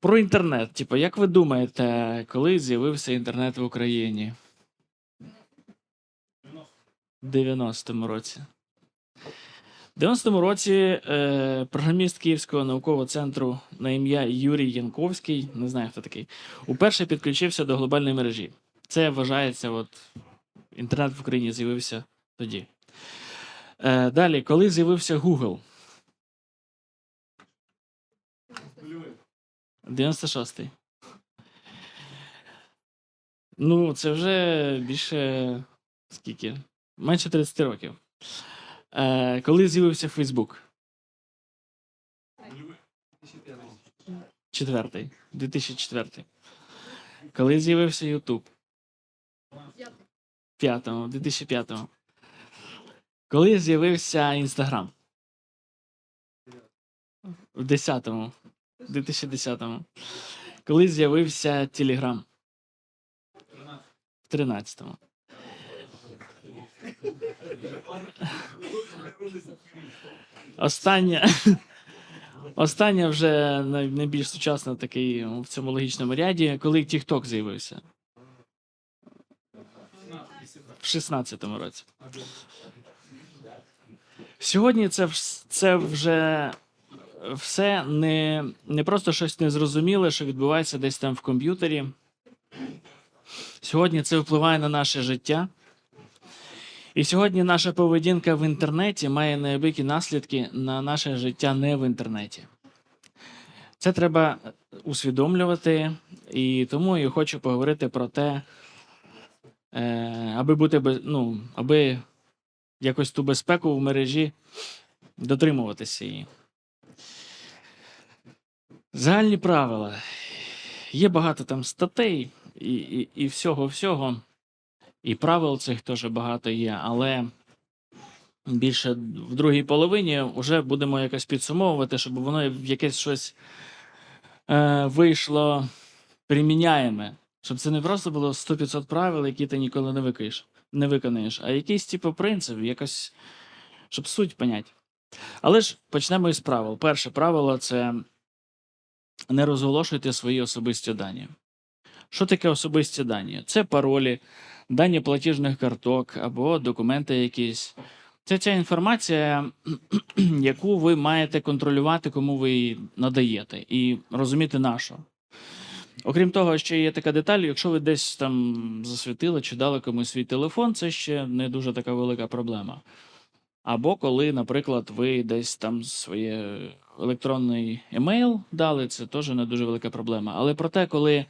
Про інтернет. Типу, як ви думаєте, коли з'явився інтернет в Україні? В 90-му році. В 90-му році е, програміст Київського наукового центру на ім'я Юрій Янковський, не знаю хто такий, уперше підключився до глобальної мережі. Це вважається, от інтернет в Україні з'явився тоді. Е, далі, коли з'явився Google? 96-й. Ну, це вже більше скільки? Менше 30 років. Е, коли з'явився Фейсбук? Четвертий. 2004. Коли з'явився Ютуб? П'ятому, 2005. Коли з'явився Інстаграм? В 10-му. 2010-му. Коли з'явився Телеграм? В 13-му. Остання. Остання вже найбільш сучасна такий в цьому логічному ряді, коли TikTok з'явився. В 16-му році. Сьогодні це, це вже все не, не просто щось незрозуміле, що відбувається десь там в комп'ютері. Сьогодні це впливає на наше життя. І сьогодні наша поведінка в інтернеті має неабиякі наслідки на наше життя не в інтернеті. Це треба усвідомлювати, і тому я хочу поговорити про те, е, аби бути ну, аби якось ту безпеку в мережі дотримуватися її. Загальні правила. Є багато там статей і, і, і всього-всього. І правил цих теж багато є, але більше в другій половині вже будемо якось підсумовувати, щоб воно якесь щось е, вийшло приміняєме. Щоб це не просто було 100-500 правил, які ти ніколи не виконаєш, не виконаєш, а якийсь типу принцип, якось, щоб суть понять. Але ж почнемо із правил. Перше правило це не розголошуйте свої особисті дані. Що таке особисті дані? Це паролі, дані платіжних карток або документи якісь. Це ця інформація, яку ви маєте контролювати, кому ви її надаєте, і розуміти на що. Окрім того, ще є така деталь, якщо ви десь там засвітили чи дали комусь свій телефон, це ще не дуже така велика проблема. Або коли, наприклад, ви десь там своє електронний емейл дали, це теж не дуже велика проблема. Але проте, коли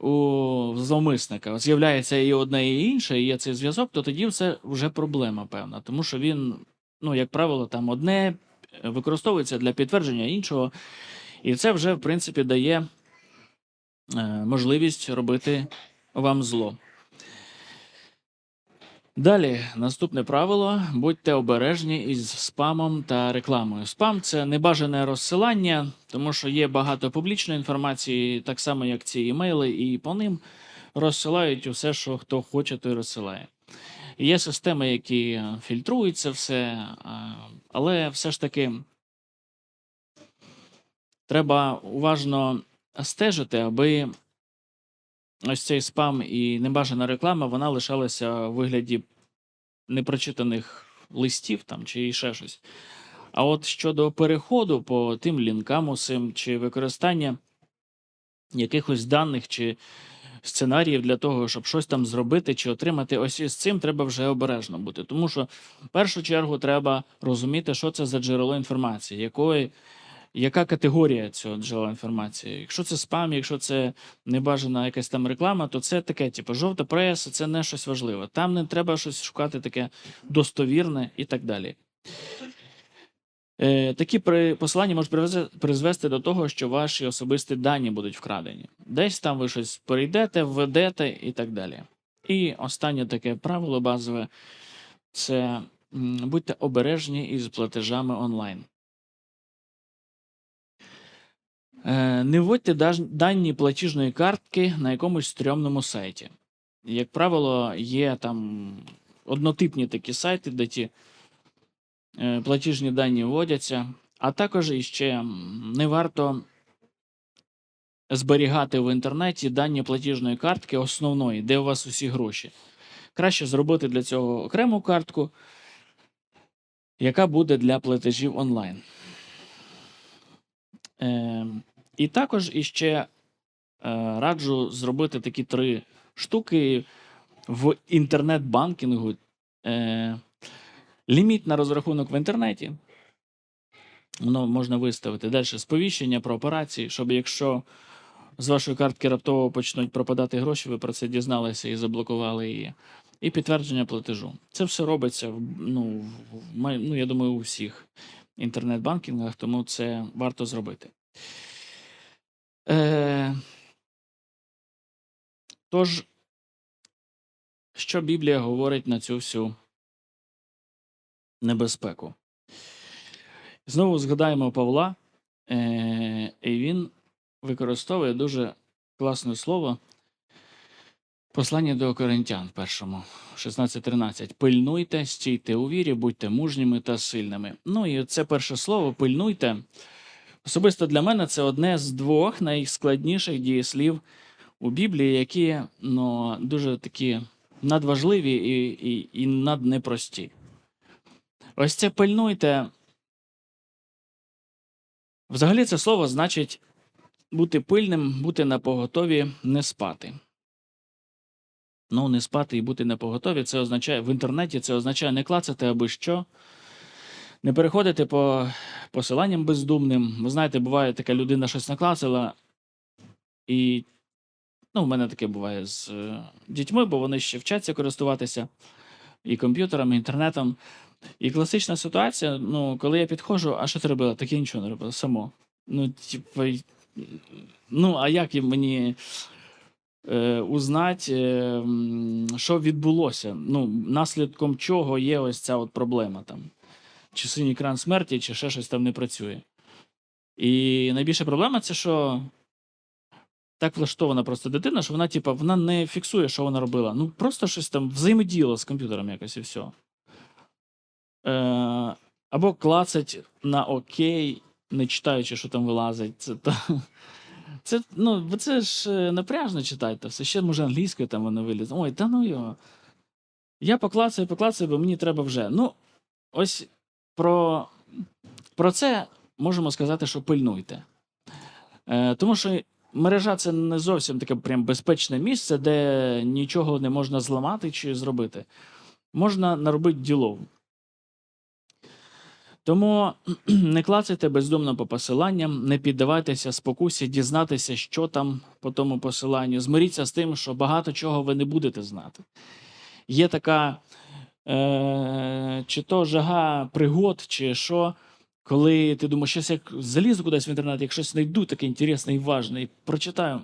у зловмисника з'являється і одне, і інше, і є цей зв'язок, то тоді це вже проблема певна. Тому що він, ну, як правило, там одне використовується для підтвердження іншого, і це вже, в принципі, дає е, можливість робити вам зло. Далі, наступне правило: будьте обережні із спамом та рекламою. Спам це небажане розсилання, тому що є багато публічної інформації, так само як ці імейли, і по ним розсилають усе, що хто хоче, той розсилає. Є системи, які фільтрують це все, але все ж таки треба уважно стежити, аби ось цей спам і небажана реклама вона лишалася у вигляді непрочитаних листів там чи ще щось. А от щодо переходу по тим лінкам усім, чи використання якихось даних чи сценаріїв для того, щоб щось там зробити чи отримати, ось із цим треба вже обережно бути. Тому що в першу чергу треба розуміти, що це за джерело інформації, якої яка категорія цього джерела інформації? Якщо це спам, якщо це небажана якась там реклама, то це таке, типу, жовта преса, це не щось важливе. Там не треба щось шукати таке достовірне і так далі. Е, такі посилання можуть призвести до того, що ваші особисті дані будуть вкрадені. Десь там ви щось перейдете, введете і так далі. І останнє таке правило базове це будьте обережні із платежами онлайн. Не вводьте дані платіжної картки на якомусь стрьомному сайті. Як правило, є там однотипні такі сайти, де ті е, платіжні дані вводяться, а також іще не варто зберігати в інтернеті дані платіжної картки основної, де у вас усі гроші. Краще зробити для цього окрему картку, яка буде для платежів онлайн. І також іще е, раджу зробити такі три штуки в інтернет-банкінгу. Е, ліміт на розрахунок в інтернеті. Воно можна виставити. Далі сповіщення про операції, щоб якщо з вашої картки раптово почнуть пропадати гроші, ви про це дізналися і заблокували її. І підтвердження платежу. Це все робиться ну, ну, я думаю, у всіх інтернет-банкінгах, тому це варто зробити. Е, тож, що Біблія говорить на цю всю небезпеку? Знову згадаємо Павла, е, і він використовує дуже класне слово. Послання до Коринтян, першому, 16.13. Пильнуйте, стійте у вірі, будьте мужніми та сильними. Ну і це перше слово пильнуйте. Особисто для мене це одне з двох найскладніших дієслів у Біблії, які ну, дуже такі надважливі і, і, і наднепрості. Ось це пильнуйте. Взагалі, це слово значить бути пильним, бути на поготові, не спати. Ну, не спати і бути на поготові, це означає в інтернеті це означає не клацати аби що, не переходити по посиланням бездумним. Ви знаєте, буває така людина щось наклацала, і ну, в мене таке буває з е, дітьми, бо вони ще вчаться користуватися і комп'ютером, і інтернетом. І класична ситуація, ну, коли я підходжу, а що ти робила? Так я нічого не робила само. Ну, типу, ну, а як мені е, узнати, е, що відбулося? Ну, наслідком чого є ось ця от проблема там. Чи синій екран смерті, чи ще щось там не працює. І найбільша проблема це, що так влаштована просто дитина, що вона, типу, вона не фіксує, що вона робила. Ну, просто щось там взаємодіяла з комп'ютером якось і все. Е, або клацать на окей, не читаючи, що там вилазить. Це, то, це, ну, це ж е, напряжно читати, все ще може англійською там воно вилізе. Ой, та ну його. Я поклацаю, поклацаю, бо мені треба вже. Ну, ось про, про це можемо сказати, що пильнуйте. Е, тому що мережа це не зовсім таке прям безпечне місце, де нічого не можна зламати чи зробити. Можна наробити ділов. Тому не клацайте бездумно по посиланням, не піддавайтеся спокусі дізнатися, що там по тому посиланню. Змиріться з тим, що багато чого ви не будете знати. Є така е, чи то жага пригод, чи що, коли ти думаєш, щось як залізу кудись в інтернет, як щось знайду таке інтересне і важне, і прочитаю,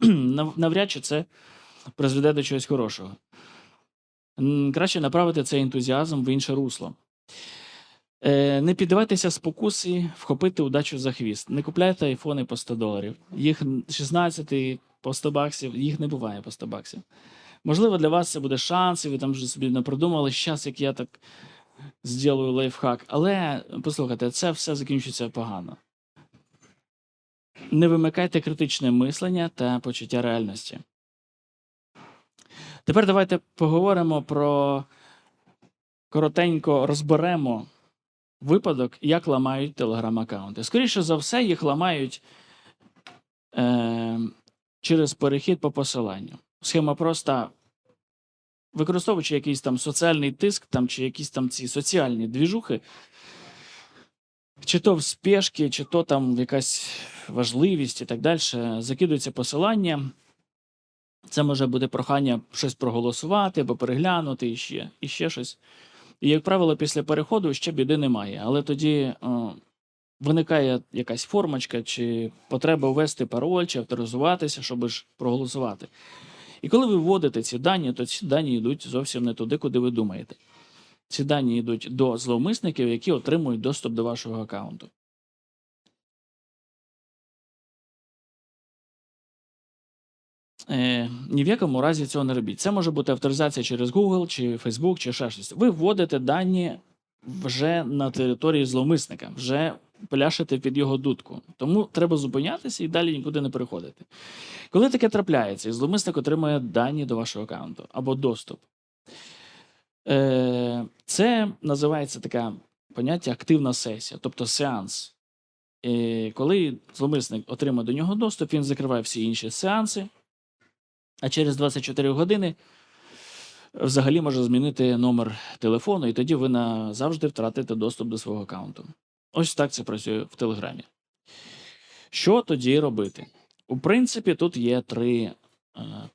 навряд чи це призведе до чогось хорошого. Краще направити цей ентузіазм в інше русло. Е, Не піддавайтеся спокусі вхопити удачу за хвіст. Не купляйте айфони по 100 доларів. Їх 16 по 100 баксів, їх не буває по 100 баксів. Можливо, для вас це буде шанс, і ви там вже собі не продумали, щас, як я так зроблю лайфхак. Але послухайте, це все закінчиться погано. Не вимикайте критичне мислення та почуття реальності. Тепер давайте поговоримо про коротенько розберемо випадок, як ламають телеграм-аккаунти. Скоріше за все, їх ламають е, через перехід по посиланню. Схема проста. Використовуючи якийсь там соціальний тиск, там, чи якісь там ці соціальні двіжухи, чи то в спешки, чи то там якась важливість і так далі, закидується посилання. Це може бути прохання щось проголосувати або переглянути і ще, і ще щось. І, як правило, після переходу ще біди немає. Але тоді о, виникає якась формочка, чи потреба ввести пароль, чи авторизуватися, щоб ж проголосувати. І коли ви вводите ці дані, то ці дані йдуть зовсім не туди, куди ви думаєте. Ці дані йдуть до зловмисників, які отримують доступ до вашого аккаунту. Е, ні в якому разі цього не робіть. Це може бути авторизація через Google, чи Facebook, чи ще щось. Ви вводите дані вже на території зловмисника, вже пляшете під його дудку. Тому треба зупинятися і далі нікуди не переходити. Коли таке трапляється, і зловмисник отримує дані до вашого аккаунту або доступ, е, це називається таке поняття активна сесія, тобто сеанс. Коли зловмисник отримає до нього доступ, він закриває всі інші сеанси, а через 24 години взагалі може змінити номер телефону, і тоді ви назавжди втратите доступ до свого аккаунту. Ось так це працює в Телеграмі. Що тоді робити? У принципі, тут є три е,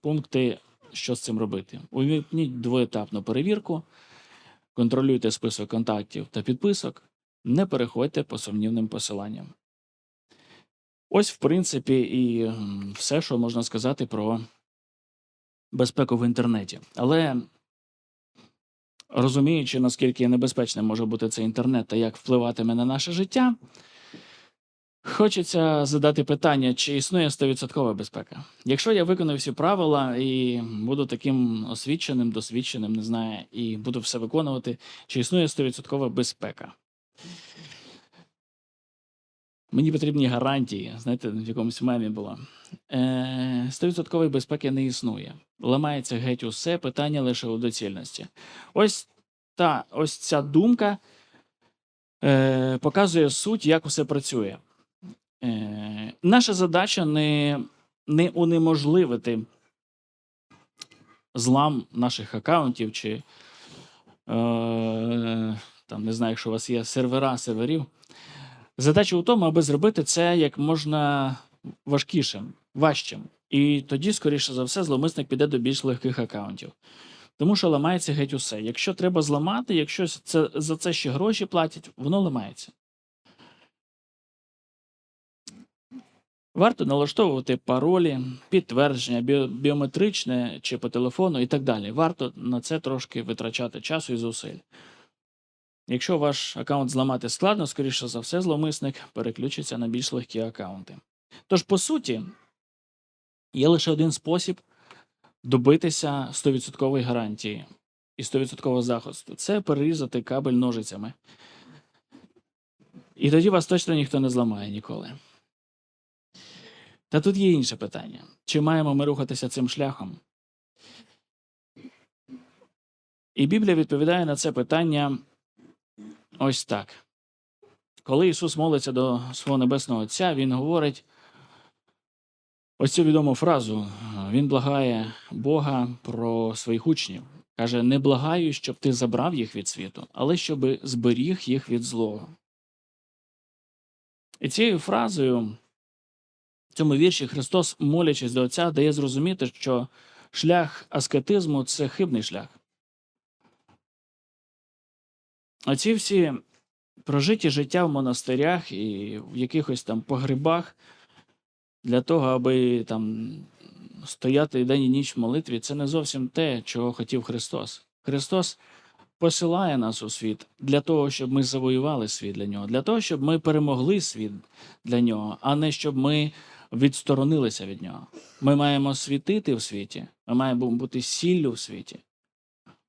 пункти, що з цим робити. Увімкніть двоетапну перевірку, контролюйте список контактів та підписок, не переходьте по сумнівним посиланням. Ось, в принципі, і все, що можна сказати про безпеку в інтернеті. Але розуміючи, наскільки небезпечним може бути цей інтернет та як впливатиме на наше життя, хочеться задати питання, чи існує 100% безпека. Якщо я виконую всі правила і буду таким освіченим, досвідченим, не знаю, і буду все виконувати, чи існує 100% безпека? Мені потрібні гарантії, знаєте, в якомусь мемі було. Е, 100% безпеки не існує. Ламається геть усе, питання лише у доцільності. Ось та ось ця думка е, показує суть, як усе працює. Е, наша задача не, не унеможливити злам наших аккаунтів чи е, там не знаю, якщо у вас є сервера серверів. Задача у тому, аби зробити це як можна важкішим, важчим. І тоді, скоріше за все, зловмисник піде до більш легких аккаунтів. Тому що ламається геть усе. Якщо треба зламати, якщо це, за це ще гроші платять, воно ламається. Варто налаштовувати паролі, підтвердження, біо- біометричне чи по телефону і так далі. Варто на це трошки витрачати часу і зусиль. Якщо ваш аккаунт зламати складно, скоріше за все, зловмисник переключиться на більш легкі аккаунти. Тож, по суті, є лише один спосіб добитися 100% гарантії і 100% захисту це перерізати кабель ножицями. І тоді вас точно ніхто не зламає ніколи. Та тут є інше питання: чи маємо ми рухатися цим шляхом? І Біблія відповідає на це питання ось так. Коли Ісус молиться до свого Небесного Отця, Він говорить ось цю відому фразу. Він благає Бога про своїх учнів. Каже: Не благаю, щоб ти забрав їх від світу, але щоб зберіг їх від злого. І цією фразою в цьому вірші Христос, молячись до Отця, дає зрозуміти, що шлях аскетизму це хибний шлях. Оці всі прожиті життя в монастирях і в якихось там погребах для того, аби там стояти день і ніч в молитві, це не зовсім те, чого хотів Христос. Христос посилає нас у світ для того, щоб ми завоювали світ для нього, для того, щоб ми перемогли світ для нього, а не щоб ми відсторонилися від нього. Ми маємо світити в світі, ми маємо бути сіллю в світі.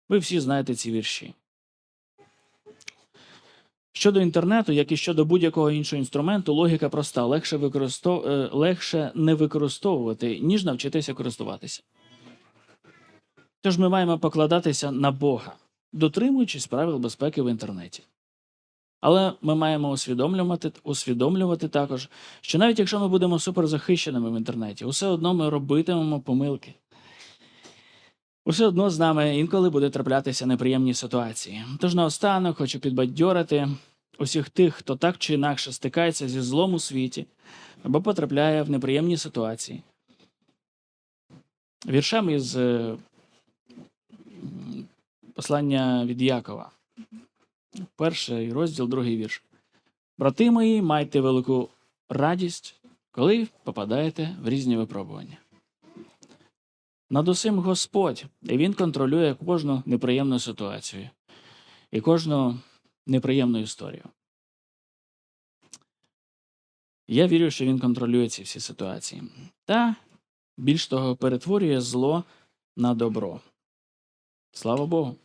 Ви всі знаєте ці вірші. Щодо інтернету, як і щодо будь-якого іншого інструменту, логіка проста: легше, використов... е, легше не використовувати, ніж навчитися користуватися. Тож ми маємо покладатися на Бога, дотримуючись правил безпеки в інтернеті. Але ми маємо усвідомлювати, усвідомлювати також, що навіть якщо ми будемо суперзахищеними в інтернеті, усе одно ми робитимемо помилки. Усе одно з нами інколи буде траплятися неприємні ситуації. Тож наостанок хочу підбадьорити усіх тих, хто так чи інакше стикається зі злом у світі або потрапляє в неприємні ситуації. Віршем із е, послання від Якова. Перший розділ, другий вірш. Брати мої, майте велику радість, коли попадаєте в різні випробування. Над усім Господь, і Він контролює кожну неприємну ситуацію і кожну неприємну історію. Я вірю, що він контролює ці всі ситуації. Та більш того, перетворює зло на добро. Слава Богу.